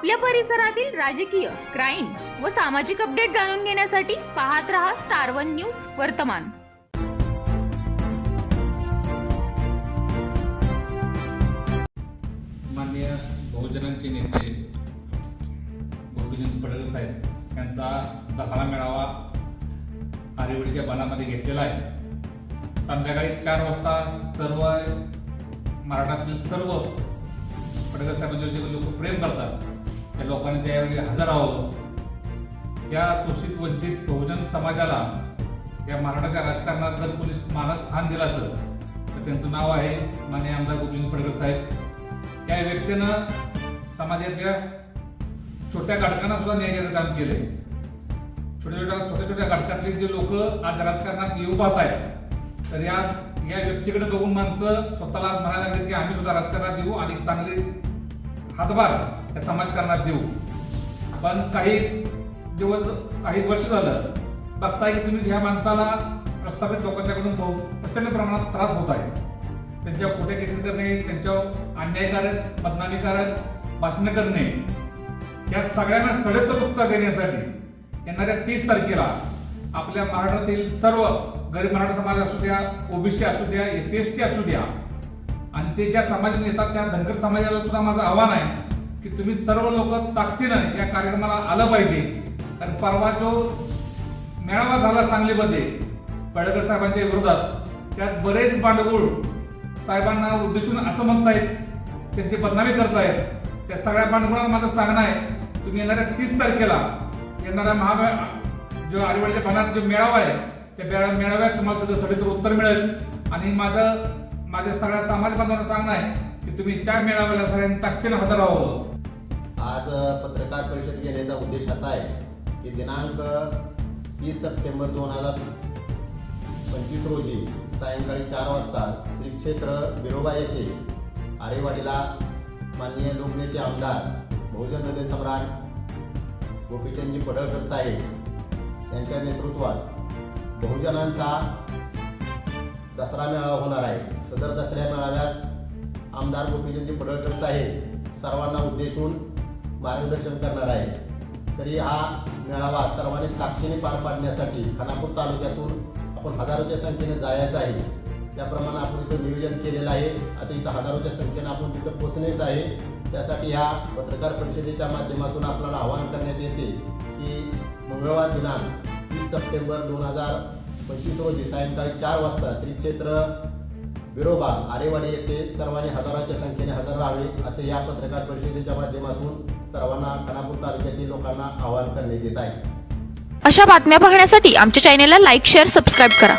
आपल्या परिसरातील राजकीय क्राईम व सामाजिक अपडेट जाणून घेण्यासाठी पाहत रहा स्टार वन न्यूज वर्तमान. माननीय बहुजनांचे नेते गोपीचंद पडळकर साहेब यांचा दसरा मेळावा आरेवडीच्या बनामध्ये घेतलेला आहे. संध्याकाळी चार वाजता सर्व मराठातील सर्व पडळकर साहेबांचे लोक प्रेम करतात. त्या लोकांनी त्यावेळी हजर राहावं या शोषित वंचित बहुजन समाजाला या मराठाच्या राजकारणात जर पोलीस मानास स्थान दिलं असेल तर त्यांचं नाव आहे माननीय आमदार गोविंद पडळकर साहेब. या व्यक्तीनं समाजातल्या छोट्या घटकांना सुद्धा न्यायाचं काम केलंय. छोट्या छोट्या छोट्या छोट्या घटकातले जे लोक आज राजकारणात येऊ पाहत आहेत तर या या व्यक्तीकडे बघून माणसं स्वतःला आज म्हणायला लागले की आम्ही सुद्धा राजकारणात येऊ आणि चांगले हातभार या समाजकारणात देऊ. पण काही दिवस काही वर्ष झालं बघताय की तुम्ही ह्या माणसाला प्रस्थापित लोकांच्याकडून बहु प्रचंड प्रमाणात त्रास होत आहे. त्यांच्यावर खोट्या केसेस करणे त्यांच्यावर अन्यायकारक बदनामीकारक भाषणं करणे या सगळ्यांना सडेतोड उत्तर देण्यासाठी येणाऱ्या तीस तारखेला आपल्या महाराष्ट्रातील सर्व गरीब मराठा समाज असू द्या ओबीसी असू द्या एस सी एस टी असू द्या ते ज्या समाजातून येतात त्या धनगर समाजाला सुद्धा माझं आव्हान आहे की तुम्ही सर्व लोक ताकदीनं या कार्यक्रमाला आलं पाहिजे. कारण परवा जो मेळावा झाला सांगलीमध्ये पडळकर साहेबांच्या विरोधात त्यात बरेच बांडगुळ साहेबांना उद्देशून असं म्हणतायत त्यांची बदनामी करतायत. त्या सगळ्या बांडगुळांना माझं सांगणं आहे तुम्ही येणाऱ्या तीस तारखेला येणाऱ्या महा जो आरेवाडीच्या भागात जो मेळावा आहे त्या मेळाव्यात तुम्हाला त्याचं सडेतर उत्तर मिळेल. आणि माझं माझ्या सगळ्या समाज बांधवांना सांगणं आहे की तुम्ही त्या मेळाव्याला सगळ्यांनी ताकदीनं हजर राहावं आज पत्रकार परिषद घेण्याचा उद्देश असा आहे की दिनांक तीस सप्टेंबर दोन हजार पंचवीस रोजी सायंकाळी चार वाजता श्री क्षेत्र बिरोबा येथे आरेवाडीला माननीय लोकनेते आमदार बहुजन हृदय सम्राट गोपीचंदजी पडळकर साहेब यांच्या नेतृत्वात बहुजनांचा दसरा मेळावा होणार आहे. सदर दसऱ्या मेळाव्यात आमदार गोपीचंदजी पडळकर साहेब सर्वांना उद्देशून मार्गदर्शन करणार आहे तरी हा मेळावा सर्वांनी ताकदीने पार पाडण्यासाठी खानापूर तालुक्यातून आपण हजारोच्या संख्येने जायचं आहे. त्याप्रमाणे आपण इथं नियोजन केलेलं आहे. आता इथं हजारोच्या संख्येनं आपण तिथं पोचणेच आहे. त्यासाठी ह्या पत्रकार परिषदेच्या माध्यमातून आपल्याला आवाहन करण्यात येते की मंगळवार दिनांक तीस सप्टेंबर दोन हजार पंचवीस रोजी सायंकाळी चार वाजता श्री क्षेत्र विरोबा आरेवाडी येथे सर्वांनी हजाराच्या संख्येने हजर राहावे असे या पत्रकार परिषदेच्या माध्यमातून सर्वांना खानापूर तालुक्यातील लोकांना आवाहन करण्यात येत आहे. अशा बातम्या पाहण्यासाठी आमच्या चॅनेलला लाईक शेअर सबस्क्राईब करा.